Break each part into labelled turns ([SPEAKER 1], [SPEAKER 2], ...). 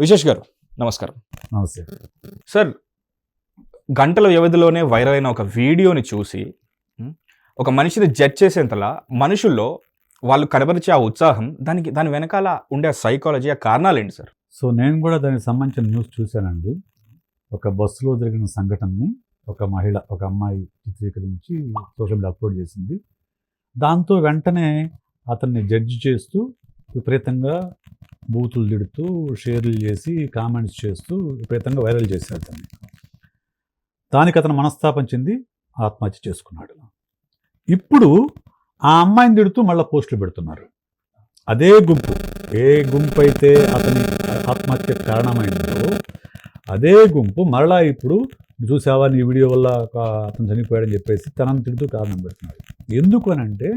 [SPEAKER 1] విశేష్ గారు నమస్కారం.
[SPEAKER 2] నమస్తే.
[SPEAKER 1] సార్ గంటల వ్యవధిలోనే వైరల్ అయిన ఒక వీడియోని చూసి ఒక మనిషిని జడ్జ్ చేసేంతలా మనుషుల్లో వాళ్ళు కనబరిచే ఆ ఉత్సాహం దానికి దాని వెనకాల ఉండే ఆ సైకాలజీ ఆ కారణాలు ఏంటి సార్?
[SPEAKER 2] సో నేను కూడా దానికి సంబంధించిన న్యూస్ చూశానండి. ఒక బస్సులో జరిగిన సంఘటనని ఒక మహిళ ఒక అమ్మాయి చిత్రీకరించి సోషల్ మీడియా అప్లోడ్ చేసింది. దాంతో వెంటనే అతన్ని జడ్జి చేస్తూ విపరీతంగా బూతులు తిడుతూ షేర్లు చేసి కామెంట్స్ చేస్తూ విపరీతంగా వైరల్ చేశాడు అతన్ని దానికి అతను మనస్తాపం చెంది ఆత్మహత్య చేసుకున్నాడు. ఇప్పుడు ఆ అమ్మాయిని తిడుతూ మళ్ళీ పోస్టులు పెడుతున్నారు. అదే గుంపు. ఏ గుంపు అయితే అతని ఆత్మహత్య కారణమైందో అదే గుంపు మరలా ఇప్పుడు చూసావా నీ వీడియో వల్ల ఒక అతను చనిపోయాడని చెప్పేసి తనని తిడుతూ కారణం పెడుతున్నాడు. ఎందుకు అని అంటే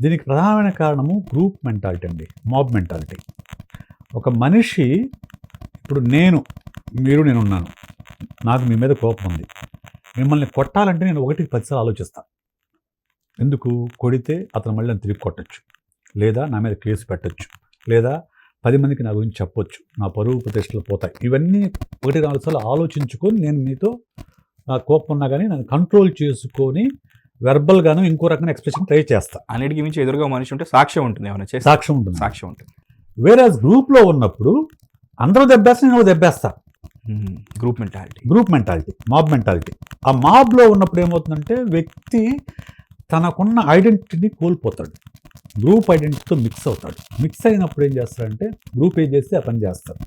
[SPEAKER 2] దీనికి ప్రధానమైన కారణము గ్రూప్ మెంటాలిటీ అండి మాబ్ మెంటాలిటీ ఒక మనిషి ఇప్పుడు నేను మీరు నేను ఉన్నాను. నాకు మీ మీద కోపం ఉంది. మిమ్మల్ని కొట్టాలంటే నేను ఒకటికి పదిసార్లు ఆలోచిస్తాను ఎందుకు? కొడితే అతను మళ్ళీ నన్ను తిరిగి కొట్టచ్చు. లేదా నా మీద కేసు పెట్టచ్చు. లేదా పది మందికి నా గురించి చెప్పొచ్చు. నా పరువు ప్రతిష్టలు పోతాయి. ఇవన్నీ ఒకటి నాలుగు సార్లు ఆలోచించుకొని నేను మీతో నా కోపం ఉన్నా కానీ నన్ను కంట్రోల్ చేసుకొని వెర్బల్గాను ఇంకో రకమైన ఎక్స్ప్రెషన్ ట్రై చేస్తా.
[SPEAKER 1] అన్నిటికీ మించి ఎదురుగా మనిషి ఉంటే సాక్ష్యం ఉంటుంది ఏమైనా చేసి
[SPEAKER 2] సాక్ష్యం ఉంటుంది.
[SPEAKER 1] సాక్ష్యం ఉంటుంది.
[SPEAKER 2] వేరే గ్రూప్లో ఉన్నప్పుడు అందరూ దెబ్బేస్తా నేను దెబ్బేస్తా
[SPEAKER 1] group mentality
[SPEAKER 2] group mentality mob mentality ఆ మాబ్లో ఉన్నప్పుడు ఏమవుతుందంటే వ్యక్తి తనకున్న ఐడెంటిటీని కోల్పోతాడు. గ్రూప్ ఐడెంటిటీతో మిక్స్ అవుతాడు. మిక్స్ అయినప్పుడు ఏం చేస్తాడంటే గ్రూప్ ఏం చేస్తే పని చేస్తారు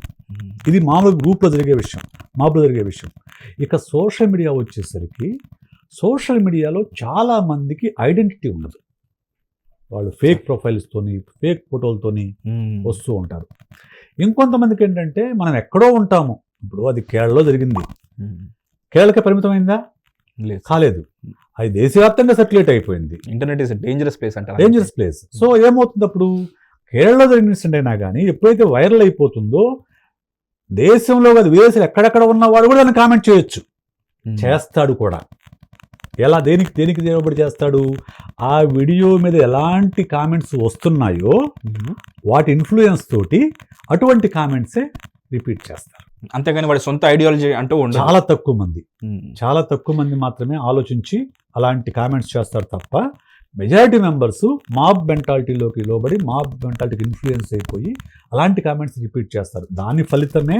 [SPEAKER 2] ఇది మామూలు గ్రూప్లో జరిగే విషయం. మాబ్లో జరిగే విషయం. ఇక సోషల్ మీడియా వచ్చేసరికి సోషల్ మీడియాలో చాలా మందికి ఐడెంటిటీ ఉండదు. వాళ్ళు ఫేక్ ప్రొఫైల్స్తోని ఫేక్ ఫోటోలతోని వస్తూ ఉంటారు. ఇంకొంతమందికి ఏంటంటే మనం ఎక్కడో ఉంటాము. ఇప్పుడు అది కేరళలో జరిగింది. కేరళకే పరిమితమైందా?
[SPEAKER 1] లేదు.
[SPEAKER 2] కాలేదు. అది దేశవ్యాప్తంగా సర్క్యులేట్ అయిపోయింది.
[SPEAKER 1] ఇంటర్నెట్ ఇస్ డేంజరస్ ప్లేస్ అంటారు
[SPEAKER 2] డేంజరస్ ప్లేస్. సో ఏమవుతుంది అప్పుడు కేరళలో జరిగిన ఇన్సిడెంట్ అయినా కానీ ఎప్పుడైతే వైరల్ అయిపోతుందో దేశంలో కాదు విదేశాలు ఎక్కడెక్కడ ఉన్నవాడు కూడా దాన్ని కామెంట్ చేయొచ్చు. చేస్తాడు కూడా. ఎలా దేనికి దేనికి దేవబడి చేస్తాడు? ఆ వీడియో మీద ఎలాంటి కామెంట్స్ వస్తున్నాయో వాటి ఇన్ఫ్లుయెన్స్ తోటి అటువంటి కామెంట్సే రిపీట్ చేస్తారు.
[SPEAKER 1] అంతేగాని వాడి సొంత ఐడియాలజీ అంటూ ఉండదు.
[SPEAKER 2] చాలా తక్కువ మంది. చాలా తక్కువ మంది మాత్రమే ఆలోచించి అలాంటి కామెంట్స్ చేస్తారు తప్ప మెజారిటీ మెంబర్స్ మాబ్ మెంటాలిటీలోకి లోబడి మాబ్ మెంటాలిటీకి ఇన్ఫ్లుయెన్స్ అయిపోయి అలాంటి కామెంట్స్ రిపీట్ చేస్తారు. దాని ఫలితమే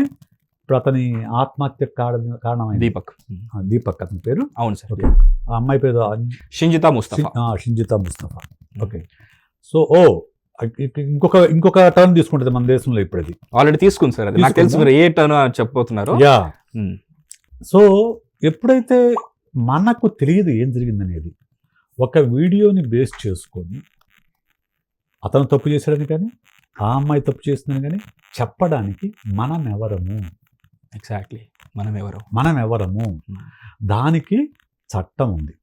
[SPEAKER 2] ఇప్పుడు అతని ఆత్మహత్య కారణ కారణమైంది.
[SPEAKER 1] దీపక్.
[SPEAKER 2] దీపక్ అతని పేరు?
[SPEAKER 1] అవును సార్.
[SPEAKER 2] ఓకే. ఆ అమ్మాయి పేరు
[SPEAKER 1] షింజితా ముస్తఫా.
[SPEAKER 2] ఆ, షింజితా ముస్తఫా. ఓకే. సో ఓ ఇక- ఇంకొక ఇంకొక టర్న్ తీసుకుంటుంది మన దేశంలో ఇప్పుడు అది
[SPEAKER 1] ఆల్రెడీ తీసుకుంది సార్ అది. నాకు తెలుసు? మీరు ఏ టర్న్ చెప్పబోతున్నారు.
[SPEAKER 2] యా. సో ఎప్పుడైతే మనకు తెలియదు ఏం జరిగిందనేది ఒక వీడియోని బేస్ చేసుకొని అతను తప్పు చేశాడని కానీ ఆ అమ్మాయి తప్పు చేసిందని కానీ చెప్పడానికి మనం ఎవరము
[SPEAKER 1] ఎగ్జాక్ట్లీ మనం ఎవరు
[SPEAKER 2] మనం ఎవరము. దానికి చట్టం ఉంది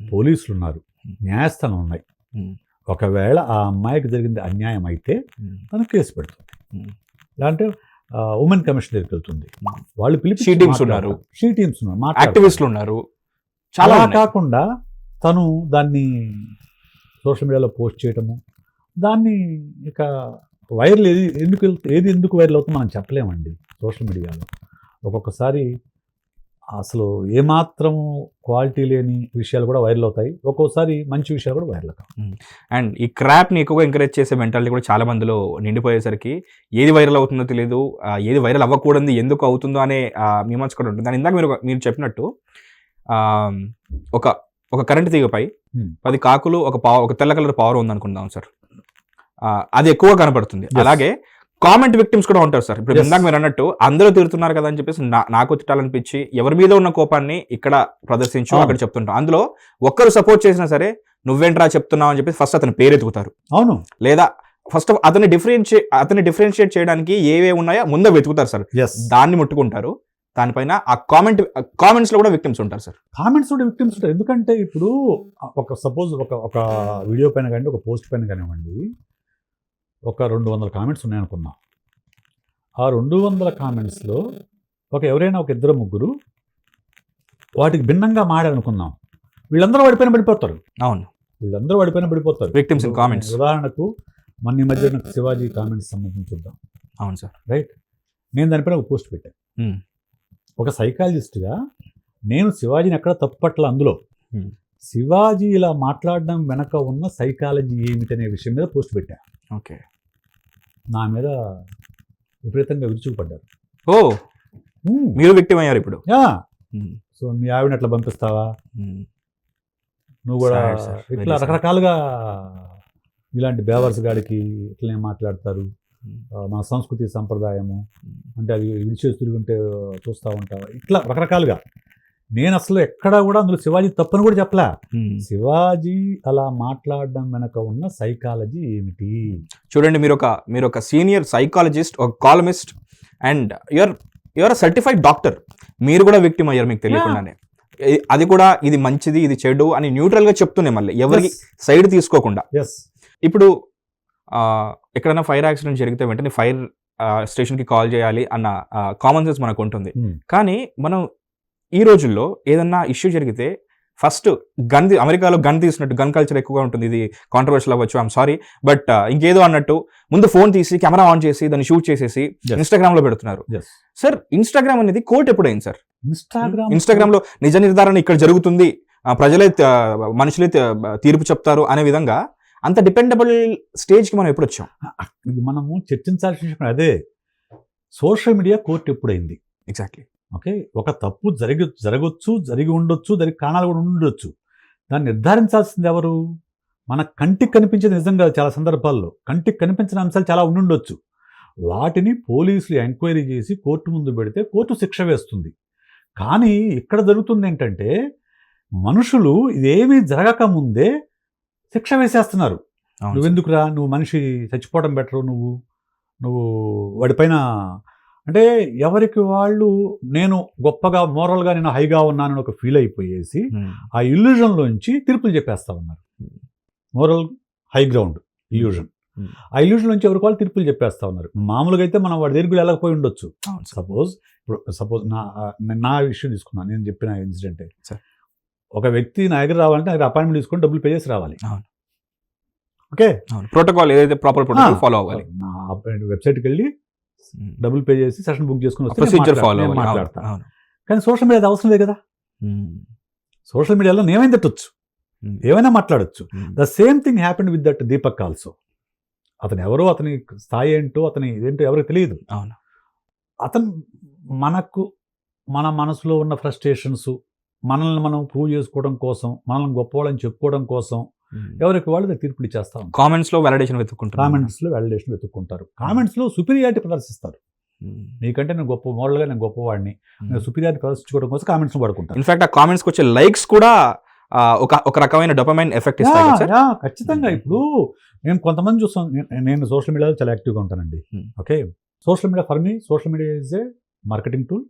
[SPEAKER 2] పోలీసులు ఉన్నారు న్యాయస్థానం ఉన్నాయి. ఒకవేళ ఆ అమ్మాయికి జరిగింది అన్యాయం అయితే. తను కేసు పెడుతుంది. లేదంటే ఉమెన్ కమిషన్ దగ్గరికి వెళ్తుంది. వాళ్ళు పిలిపి
[SPEAKER 1] She teams ఉన్నారు.
[SPEAKER 2] షీ టీమ్స్ ఉన్నారు.
[SPEAKER 1] యాక్టివిస్టులు ఉన్నారు చాలా.
[SPEAKER 2] కాకుండా తను దాన్ని సోషల్ మీడియాలో పోస్ట్ చేయటము దాన్ని ఇక వైరల్ ఏది ఎందుకు ఏది ఎందుకు వైరల్ అవుతుందో మనం చెప్పలేమండి సోషల్ మీడియాలో ఒక్కొక్కసారి అసలు ఏమాత్రం క్వాలిటీ లేని విషయాలు కూడా వైరల్ అవుతాయి. ఒక్కోసారి మంచి విషయాలు కూడా వైరల్ అవుతాయి.
[SPEAKER 1] అండ్ ఈ క్రాప్ని ఎక్కువగా ఎంకరేజ్ చేసే మెంటాలిటీ కూడా చాలా మందిలో నిండిపోయేసరికి ఏది వైరల్ అవుతుందో తెలియదు ఏది వైరల్ అవ్వకూడదు ఎందుకు అవుతుందో అనే ఆ, మీమాంస కూడా ఉంటుంది. దాని ఇందాక మీరు మీరు చెప్పినట్టు ఒక ఒక కరెంట్ తీగపై. పది కాకులు ఒక పావు ఒక తెల్ల కలర్ పవర్ ఉంది అనుకుందాం సార్ అది ఎక్కువగా కనపడుతుంది. అలాగే కామెంట్ విక్టిమ్స్ కూడా ఉంటారు సార్. ఇప్పుడు. ఇందాక మీరు అన్నట్టు అందరూ తిడుతున్నారు కదా అని చెప్పేసి నాకు తిట్టాలనిపించి ఎవరి మీద ఉన్న కోపాన్ని ఇక్కడ ప్రదర్శించు. అక్కడ చెప్తుంటాం. అందులో ఒక్కరు సపోర్ట్ చేసినా సరే నువ్వేంట్రా చెప్తున్నావు అని చెప్పి ఫస్ట్ అతని పేరు ఎత్తుకుతారు
[SPEAKER 2] అవును.
[SPEAKER 1] లేదా ఫస్ట్ అతన్ని డిఫరెన్షియేట్ అతన్ని డిఫరెన్షియేట్ చేయడానికి ఏవే ఉన్నాయో ముందే వెతుకుతారు సార్. దాన్ని ముట్టుకుంటారు. దానిపైన ఆ కామెంట్ కామెంట్స్లో కూడా విక్టిమ్స్ ఉంటారు సార్.
[SPEAKER 2] కామెంట్స్ కూడా విక్టిమ్స్ ఉంటాయి. ఎందుకంటే ఇప్పుడు ఒక సపోజ్ ఒక ఒక వీడియో పైన కానీ ఒక పోస్ట్ పైన కానివ్వండి ఒక రెండు వందల కామెంట్స్ ఉన్నాయనుకుందాం. ఆ రెండు వందల కామెంట్స్లో ఒక ఎవరైనా ఒక ఇద్దరు ముగ్గురు వాటికి భిన్నంగా మాడారనుకుందాం వీళ్ళందరూ వాడిపైన పడిపోతారు.
[SPEAKER 1] అవును.
[SPEAKER 2] వీళ్ళందరూ వాడిపైన పడిపోతారు.
[SPEAKER 1] Victims in comments.
[SPEAKER 2] ఉదాహరణకు మన ఈ మధ్య శివాజీ కామెంట్స్ సంబంధించి చూద్దాం.
[SPEAKER 1] అవును సార్
[SPEAKER 2] రైట్ నేను దానిపైన ఒక పోస్ట్ పెట్టాను
[SPEAKER 1] Hmm.
[SPEAKER 2] ఒక సైకాలజిస్ట్గా నేను శివాజీని ఎక్కడ తప్పట్ల అందులో?
[SPEAKER 1] Hmm.
[SPEAKER 2] శివాజీ ఇలా మాట్లాడడం వెనక ఉన్న సైకాలజీ ఏమిటనే విషయం మీద పోస్ట్ పెట్టాను
[SPEAKER 1] ఓకే.
[SPEAKER 2] నా మీద విపరీతంగా విరుచుకుపడ్డారు
[SPEAKER 1] ఓ! మీరు విక్టిమ్ అయ్యారు ఇప్పుడు.
[SPEAKER 2] సో మీ ఆవిడని అట్లా పంపిస్తావా? నువ్వు కూడా ఇట్లా. రకరకాలుగా ఇలాంటి బేవర్స్ గాడికి ఇట్లనే మాట్లాడతారు. మన సంస్కృతి సంప్రదాయము. అంటే అది విడిచేసి తిరుగుంటే చూస్తూ ఉంటావా? ఇట్లా రకరకాలుగా. నేను అసలు ఎక్కడా కూడా అందులో శివాజీ తప్పని కూడా చెప్పలే. శివాజీ అలా మాట్లాడడం వెనక ఉన్న సైకాలజీ ఏమిటి?
[SPEAKER 1] చూడండి మీరు ఒక మీరు ఒక సీనియర్ సైకాలజిస్ట్ ఒక columnist and your your certified doctor. మీరు కూడా విక్టిమ్ అయ్యారు మీకు తెలియకుండానే. అది కూడా ఇది మంచిది ఇది చెడు అని న్యూట్రల్గా చెప్తూనే మళ్ళీ. ఎవరికి సైడ్ తీసుకోకుండా.
[SPEAKER 2] ఎస్
[SPEAKER 1] ఇప్పుడు ఎక్కడైనా ఫైర్ యాక్సిడెంట్ జరిగితే వెంటనే ఫైర్ స్టేషన్కి కాల్ చేయాలి అన్న కామన్ సెన్స్ మనకు ఉంటుంది. కానీ మనం ఈ రోజుల్లో ఏదన్నా ఇష్యూ జరిగితే ఫస్ట్ గన్ అమెరికాలో గన్ తీసినట్టు గన్ కల్చర్ ఎక్కువగా ఉంటుంది ఇది కాంట్రవర్షియల్ అవ్వచ్చు ఐమ్ సారీ బట్ ఇంకేదో అన్నట్టు ముందు ఫోన్ తీసి కెమెరా ఆన్ చేసి దాన్ని షూట్ చేసేసి. ఇన్స్టాగ్రామ్లో పెడుతున్నారు. సార్ ఇన్స్టాగ్రామ్ అనేది కోర్ట్ ఎప్పుడైంది సార్
[SPEAKER 2] ఇన్స్టాగ్రామ్
[SPEAKER 1] ఇన్స్టాగ్రామ్లో నిజ నిర్ధారణ ఇక్కడ జరుగుతుంది ప్రజలే మనుషులే తీర్పు చెప్తారు అనే విధంగా అంత డిపెండబుల్ స్టేజ్కి మనం ఎప్పుడు వచ్చాం
[SPEAKER 2] మనము చర్చించాల్సిన విషయం అదే. Social media court ఎప్పుడైంది?
[SPEAKER 1] Exactly
[SPEAKER 2] okay? ఒక తప్పు జరిగి జరగచ్చు జరిగి ఉండొచ్చు దానికి కారణాలు కూడా ఉండొచ్చు. దాన్ని నిర్ధారించాల్సింది ఎవరు? మన కంటికి కనిపించేది నిజం కాదు చాలా సందర్భాల్లో. కంటికి కనిపించిన అంశాలు చాలా ఉండుండొచ్చు. వాటిని పోలీసులు ఎంక్వైరీ చేసి కోర్టు ముందు పెడితే కోర్టు శిక్ష వేస్తుంది. కానీ ఇక్కడ జరుగుతుంది ఏంటంటే మనుషులు ఇదేమీ జరగక ముందే శిక్ష వేసేస్తున్నారు. నువ్వెందుకురా? నువ్వు మనిషి చచ్చిపోవడం బెటరు నువ్వు? నువ్వు వాడిపైన అంటే ఎవరికి వాళ్ళు నేను గొప్పగా మోరల్గా నేను హైగా ఉన్నానని ఒక ఫీల్ అయిపోయేసి ఆ ఇల్యూజన్లోంచి తీర్పులు చెప్పేస్తా ఉన్నారు. Moral high ground illusion
[SPEAKER 1] Hmm.
[SPEAKER 2] ఆ ఇల్యూజన్ నుంచి ఎవరికి వాళ్ళు తీర్పులు చెప్పేస్తా ఉన్నారు. మామూలుగా అయితే మనం వాడి దగ్గరికి వెళ్ళకపోయి ఉండొచ్చు. సపోజ్ ఇప్పుడు సపోజ్ నా నా విషయం తీసుకున్నాను నేను చెప్పిన ఇన్సిడెంట్. ఒక వ్యక్తి నా దగ్గర రావాలంటే నాకు అపాయింట్మెంట్ తీసుకొని డబ్బులు పే చేసి రావాలి. ఓకే?
[SPEAKER 1] ప్రోటోకాల్ ఏదైతే ప్రాపర్ ప్రోటోకాల్ ఫాలో అవ్వాలి.
[SPEAKER 2] నా వెబ్సైట్కి వెళ్ళి డబ్బులు పే చేసి సెషన్ బుక్ చేసుకుని వస్తే మాట్లాడతా
[SPEAKER 1] అవును,
[SPEAKER 2] కానీ సోషల్ మీడియా అవసరం లేదు కదా. సోషల్ మీడియాలో నేమైనా తిట్టొచ్చు?
[SPEAKER 1] Hmm.
[SPEAKER 2] ఏమైనా మాట్లాడొచ్చు. The same thing happened with that Deepak also అతను ఎవరో అతని స్థాయి ఏంటో అతని ఇదేంటో ఎవరికి తెలియదు.
[SPEAKER 1] అవును.
[SPEAKER 2] అతను మనకు మన మనసులో ఉన్న ఫ్రస్ట్రేషన్స్ మనల్ని మనం ప్రూవ్ చేసుకోవడం కోసం మనల్ని గొప్పవాళ్ళని చెప్పుకోవడం కోసం ఎవరికి వాళ్ళు తీర్పులు ఇచ్చేస్తా. ఉంటారు
[SPEAKER 1] కామెంట్స్లో వెలిడేషన్ వెతుక్కుంటారు
[SPEAKER 2] కామెంట్స్లో వ్యాలిడేషన్ వెతుక్కుంటారు. కామెంట్స్లో సుపీరియారిటీ ప్రదర్శిస్తారు. నీకంటే నేను గొప్ప మోడల్గా నేను గొప్పవాడిని. నేను సుపీరియారిటీ ప్రదర్శించుకోవడం కోసం కామెంట్స్ వాడుకుంటాను.
[SPEAKER 1] ఇన్ఫాక్ట్ ఆ కామెంట్స్ వచ్చే లైక్స్ కూడా ఒక ఒక రకమైన డొపమైన్ ఎఫెక్ట్ ఇస్తాయి
[SPEAKER 2] ఖచ్చితంగా. ఇప్పుడు నేను కొంతమంది చూస్తాను నేను- సోషల్ మీడియాలో చాలా యాక్టివ్గా ఉంటానండి. Okay? Social media for me social media is a marketing tool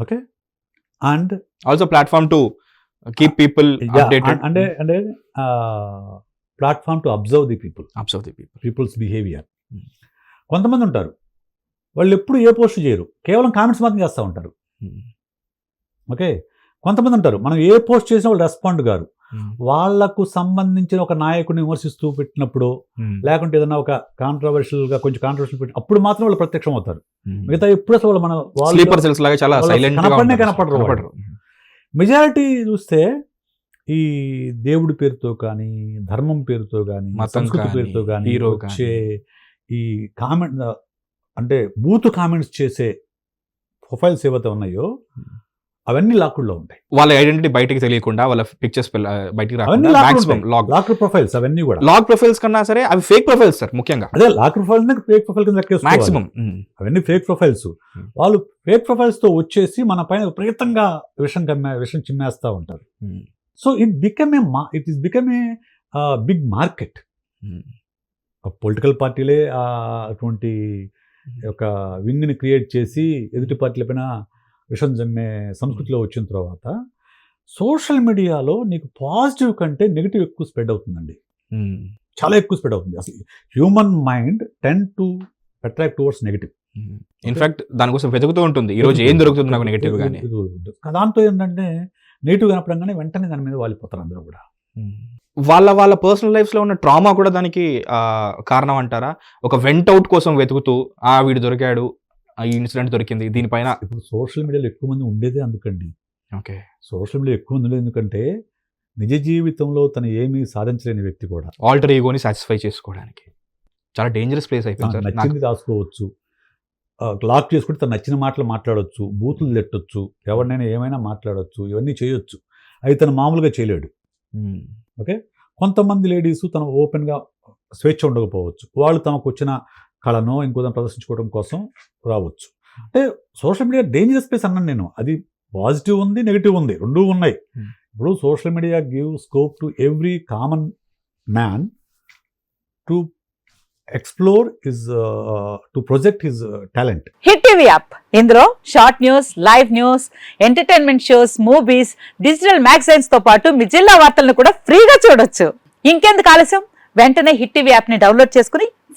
[SPEAKER 2] okay? And
[SPEAKER 1] also platform to keep people
[SPEAKER 2] అంటే అంటే platform to observe the people
[SPEAKER 1] observe the people
[SPEAKER 2] people's behaviour
[SPEAKER 1] Hmm.
[SPEAKER 2] కొంతమంది ఉంటారు. వాళ్ళు ఎప్పుడు ఏ పోస్ట్ చేయరు. కేవలం కామెంట్స్ మాత్రం చేస్తూ ఉంటారు. ఓకే కొంతమంది ఉంటారు. మనం ఏ పోస్ట్ చేసినా వాళ్ళు రెస్పాండ్ గారు వాళ్ళకు సంబంధించిన ఒక నాయకుడిని విమర్శిస్తూ పెట్టినప్పుడు లేకుంటే ఏదైనా ఒక కాంట్రవర్షియల్గా కొంచెం కాంట్రవర్షియల్ పెట్టి అప్పుడు మాత్రం వాళ్ళు ప్రత్యక్షం అవుతారు మిగతా ఎప్పుడు అసలు వాళ్ళు మన వాళ్ళు కనపడనే కనపడరు. మెజారిటీ చూస్తే ఈ దేవుడి పేరుతో కానీ ధర్మం పేరుతో కానీ సంస్కృతి పేరుతో కానీ వచ్చే ఈ కామెంట్ అంటే బూత్ కామెంట్స్ చేసే ప్రొఫైల్స్ ఏవైతే ఉన్నాయో అవన్నీ లాక్కుల్లో ఉంటాయి.
[SPEAKER 1] వాళ్ళ ఐడెంటిటీ బయటికి తెలియకుండా వాళ్ళ పిక్చర్స్ బయటికి
[SPEAKER 2] లాక్ లాక్ ప్రొఫైల్స్ అవన్నీ కూడా.
[SPEAKER 1] లాగ్ ప్రొఫైల్స్ కన్నా సరే అవి ఫేక్ ప్రొఫైల్స్ సార్ ముఖ్యంగా.
[SPEAKER 2] అదే లాక్ ప్రొఫైల్ ఫేక్ ప్రొఫైల్ కింద.
[SPEAKER 1] మాక్సిమం
[SPEAKER 2] అవన్నీ ఫేక్ ప్రొఫైల్స్. వాళ్ళు ఫేక్ ప్రొఫైల్స్తో వచ్చేసి మన పైన విపరీతంగా విషం కమ్మే విషం చిమ్మేస్తా ఉంటారు. సో ఇట్ బికమ్ ఏ మా it is become a big market political పార్టీలే అటువంటి ఒక వింగ్ని క్రియేట్ చేసి ఎదుటి పార్టీల పైన విషం జమ్మే సంస్కృతిలో వచ్చిన తర్వాత సోషల్ మీడియాలో నీకు పాజిటివ్ కంటే నెగిటివ్ ఎక్కువ స్ప్రెడ్ అవుతుందండి. చాలా ఎక్కువ స్ప్రెడ్ అవుతుంది. అసలు human mind tend to attract towards negative.
[SPEAKER 1] In fact దానికోసం వెతుకుతూ ఉంటుంది. ఈ రోజు ఏం దొరుకుతుంది నాకు నెగిటివ్ గానీ
[SPEAKER 2] దాంతో ఏంటంటే నెగిటివ్ కనపడంగానే వెంటనే దాని మీద వాలిపోతారు అందరూ కూడా.
[SPEAKER 1] వాళ్ళ వాళ్ళ పర్సనల్ లైఫ్స్లో ఉన్న ట్రామా కూడా దానికి కారణం అంటారా? ఒక వెంట్ అవుట్ కోసం వెతుకుతూ ఆ వీడు దొరికాడు ఈ ఇన్సిడెంట్ దొరికింది. దీనిపైన
[SPEAKER 2] ఇప్పుడు సోషల్ మీడియాలో ఎక్కువ మంది ఉండేదే అందుకండి.
[SPEAKER 1] ఓకే.
[SPEAKER 2] సోషల్ మీడియా ఎక్కువ మంది ఉండేది ఎందుకంటే నిజ జీవితంలో తను ఏమీ సాధించలేని వ్యక్తి కూడా.
[SPEAKER 1] ఆల్టర్ ఈగోని సాటిస్ఫై చేసుకోవడానికి. చాలా డేంజరస్ ప్లేస్ అయిపోయింది
[SPEAKER 2] నచ్చింది రాసుకోవచ్చు లాక్ చేసుకుంటే తను నచ్చిన మాటలు మాట్లాడవచ్చు బూతులు తిట్టొచ్చు ఎవరినైనా ఏమైనా మాట్లాడొచ్చు ఇవన్నీ చేయొచ్చు. అవి తను మామూలుగా చేయలేడు.
[SPEAKER 1] మ్మ్.
[SPEAKER 2] కొంతమంది లేడీస్ తను ఓపెన్గా స్వేచ్ఛ ఉండకపోవచ్చు. వాళ్ళు తమకు వచ్చిన కళను ఇంకో దాన్ని ప్రదర్శించుకోవడం కోసం రావచ్చు. అంటే సోషల్ మీడియా డేంజరస్ స్పేస్ అన్నాను నేను. అది పాజిటివ్ ఉంది నెగిటివ్ ఉంది. రెండూ ఉన్నాయి.
[SPEAKER 1] Hmm.
[SPEAKER 2] ఇప్పుడు social media give scope to every common man to explore his to project his talent.
[SPEAKER 3] Hit TV app. ఇందులో short news live news entertainment shows movies digital మ్యాగజైన్స్తో పాటు మీ జిల్లా వార్తలను కూడా ఫ్రీగా చూడొచ్చు. ఇంకెందుకు ఆలస్యం? వెంటనే హిట్ టీవీ యాప్ని డౌన్లోడ్ చేసుకుని